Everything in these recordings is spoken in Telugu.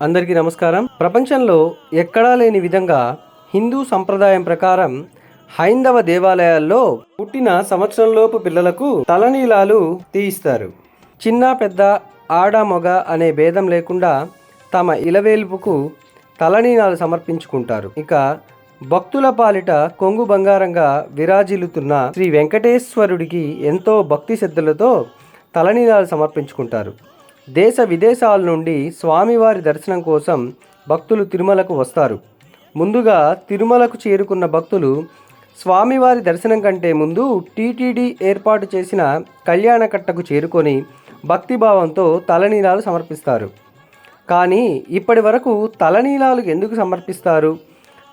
అందరికీ నమస్కారం. ప్రపంచంలో ఎక్కడా లేని విధంగా హిందూ సంప్రదాయం ప్రకారం హైందవ దేవాలయాల్లో పుట్టిన సంవత్సరంలోపు పిల్లలకు తలనీలాలు తీయిస్తారు. చిన్న పెద్ద ఆడ మగ అనే భేదం లేకుండా తమ ఇలవేల్పుకు తలనీలాలు సమర్పించుకుంటారు. ఇక భక్తుల పాలిట కొంగు బంగారంగా విరాజిల్లుతున్న శ్రీ వెంకటేశ్వరుడికి ఎంతో భక్తి శ్రద్ధలతో తలనీలాలు సమర్పించుకుంటారు. దేశ విదేశాల నుండి స్వామివారి దర్శనం కోసం భక్తులు తిరుమలకు వస్తారు. ముందుగా తిరుమలకు చేరుకున్న భక్తులు స్వామివారి దర్శనం కంటే ముందు టీటీడీ ఏర్పాటు చేసిన కళ్యాణకట్టకు చేరుకొని భక్తిభావంతో తలనీలాలు సమర్పిస్తారు. కానీ ఇప్పటి వరకు తలనీలాలు ఎందుకు సమర్పిస్తారు?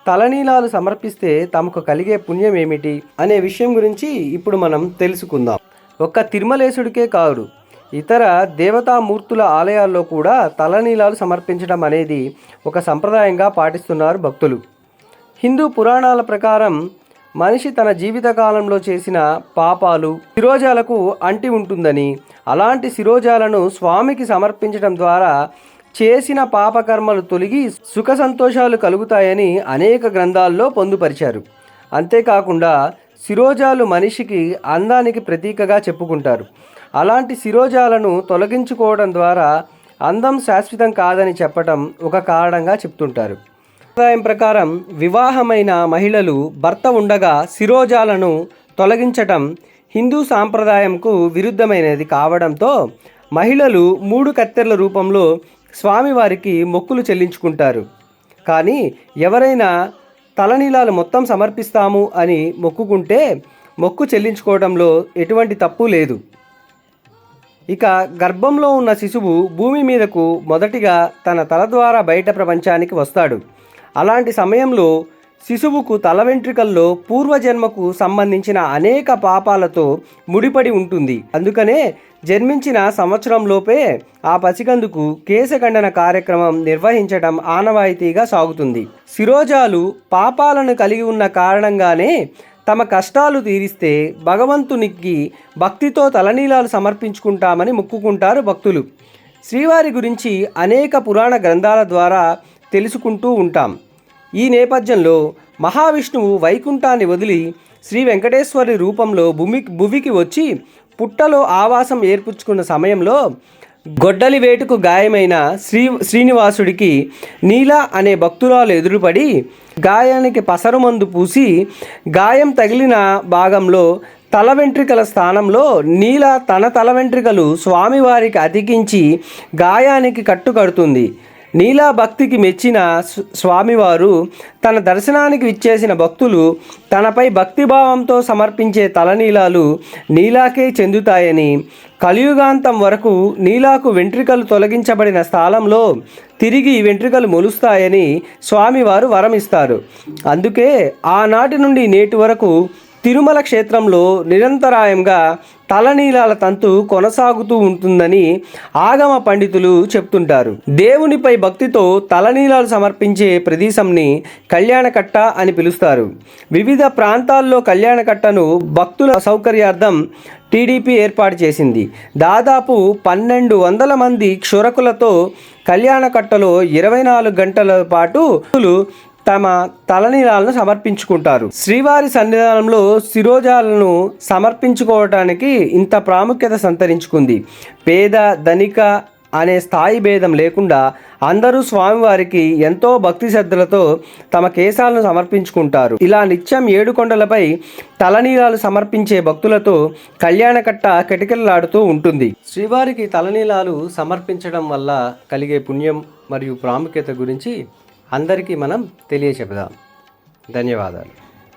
తలనీలాలు సమర్పిస్తే తమకు కలిగే పుణ్యం ఏమిటి అనే విషయం గురించి ఇప్పుడు మనం తెలుసుకుందాం. ఒక్క తిరుమలేశుడికే కాదు ఇతర దేవతామూర్తుల ఆలయాల్లో కూడా తలనీలాలు సమర్పించడం అనేది ఒక సంప్రదాయంగా పాటిస్తున్నారు భక్తులు. హిందూ పురాణాల ప్రకారం మనిషి తన జీవితకాలంలో చేసిన పాపాలు శిరోజాలకు అంటి ఉంటుందని అలాంటి శిరోజాలను స్వామికి సమర్పించడం ద్వారా చేసిన పాపకర్మలు తొలగి సుఖ సంతోషాలు కలుగుతాయని అనేక గ్రంథాల్లో పొందుపరిచారు. అంతేకాకుండా శిరోజాలు మనిషికి అందానికి ప్రతీకగా చెప్పుకుంటారు. అలాంటి శిరోజాలను తొలగించుకోవడం ద్వారా అందం శాశ్వతం కాదని చెప్పటం ఒక కారణంగా చెప్తుంటారు. సంప్రదాయం ప్రకారం వివాహమైన మహిళలు భర్త ఉండగా శిరోజాలను తొలగించటం హిందూ సాంప్రదాయంకు విరుద్ధమైనది కావడంతో మహిళలు మూడు కత్తెర్ల రూపంలో స్వామివారికి మొక్కులు చెల్లించుకుంటారు. కానీ ఎవరైనా తలనీలాలు మొత్తం సమర్పిస్తాము అని మొక్కుకుంటే మొక్కు చెల్లించుకోవడంలో ఎటువంటి తప్పు లేదు. ఇక గర్భంలో ఉన్న శిశువు భూమి మీదకు మొదటిగా తన తల ద్వారా బయట ప్రపంచానికి వస్తాడు. అలాంటి సమయంలో శిశువుకు తల వెంట్రుకల్లో పూర్వజన్మకు సంబంధించిన అనేక పాపాలతో ముడిపడి ఉంటుంది. అందుకనే జన్మించిన సంవత్సరంలోపే ఆ పసికందుకు కేశఖండన కార్యక్రమం నిర్వహించడం ఆనవాయితీగా సాగుతుంది. శిరోజాలు పాపాలను కలిగి ఉన్న కారణంగానే తమ కష్టాలు తీరిస్తే భగవంతునికి భక్తితో తలనీలాలు సమర్పించుకుంటామని మొక్కుకుంటారు భక్తులు. శ్రీవారి గురించి అనేక పురాణ గ్రంథాల ద్వారా తెలుసుకుంటూ ఉంటాం. ఈ నేపథ్యంలో మహావిష్ణువు వైకుంఠాన్ని వదిలి శ్రీ వెంకటేశ్వరి రూపంలో భూమి భువికి వచ్చి పుట్టలో ఆవాసం ఏర్పుచ్చుకున్న సమయంలో గొడ్డలి వేటుకు గాయమైన శ్రీ శ్రీనివాసుడికి నీల అనే భక్తురాలు ఎదురుపడి గాయానికి పసరుమందు పూసి గాయం తగిలిన భాగంలో తల వెంట్రికల స్థానంలో నీల తన తల వెంట్రికలు స్వామివారికి అతికించి గాయానికి కట్టుకడుతుంది. నీలా భక్తికి మెచ్చిన స్వామివారు తన దర్శనానికి విచ్చేసిన భక్తులు తనపై భక్తిభావంతో సమర్పించే తలనీలాలు నీలాకే చెందుతాయని కలియుగాంతం వరకు నీలాకు వెంట్రికలు తొలగించబడిన స్థానంలో తిరిగి వెంట్రికలు మొలుస్తాయని స్వామివారు వరమిస్తారు. అందుకే ఆనాటి నుండి నేటి వరకు తిరుమల క్షేత్రంలో నిరంతరాయంగా తలనీలాల తంతు కొనసాగుతూ ఉంటుందని ఆగమ పండితులు చెప్తుంటారు. దేవునిపై భక్తితో తలనీలాలు సమర్పించే ప్రదేశంని కళ్యాణకట్ట అని పిలుస్తారు. వివిధ ప్రాంతాల్లో కళ్యాణకట్టను భక్తుల సౌకర్యార్థం టీడీపీ ఏర్పాటు చేసింది. దాదాపు పన్నెండు వందల మంది క్షురకులతో కళ్యాణకట్టలో ఇరవై నాలుగు గంటల పాటు భక్తులు తమ తలనీలాలను సమర్పించుకుంటారు. శ్రీవారి సన్నిధానంలో శిరోజాలను సమర్పించుకోవటానికి ఇంత ప్రాముఖ్యత సంతరించుకుంది. పేద ధనిక అనే స్థాయి భేదం లేకుండా అందరూ స్వామివారికి ఎంతో భక్తి శ్రద్ధలతో తమ కేశాలను సమర్పించుకుంటారు. ఇలా నిత్యం ఏడు కొండలపై తలనీలాలు సమర్పించే భక్తులతో కళ్యాణకట్ట కిటకిలలాడుతూ ఉంటుంది. శ్రీవారికి తలనీలాలు సమర్పించడం వల్ల కలిగే పుణ్యం మరియు ప్రాముఖ్యత గురించి అందరికీ మనం తెలియచెబుదాం ధన్యవాదాలు.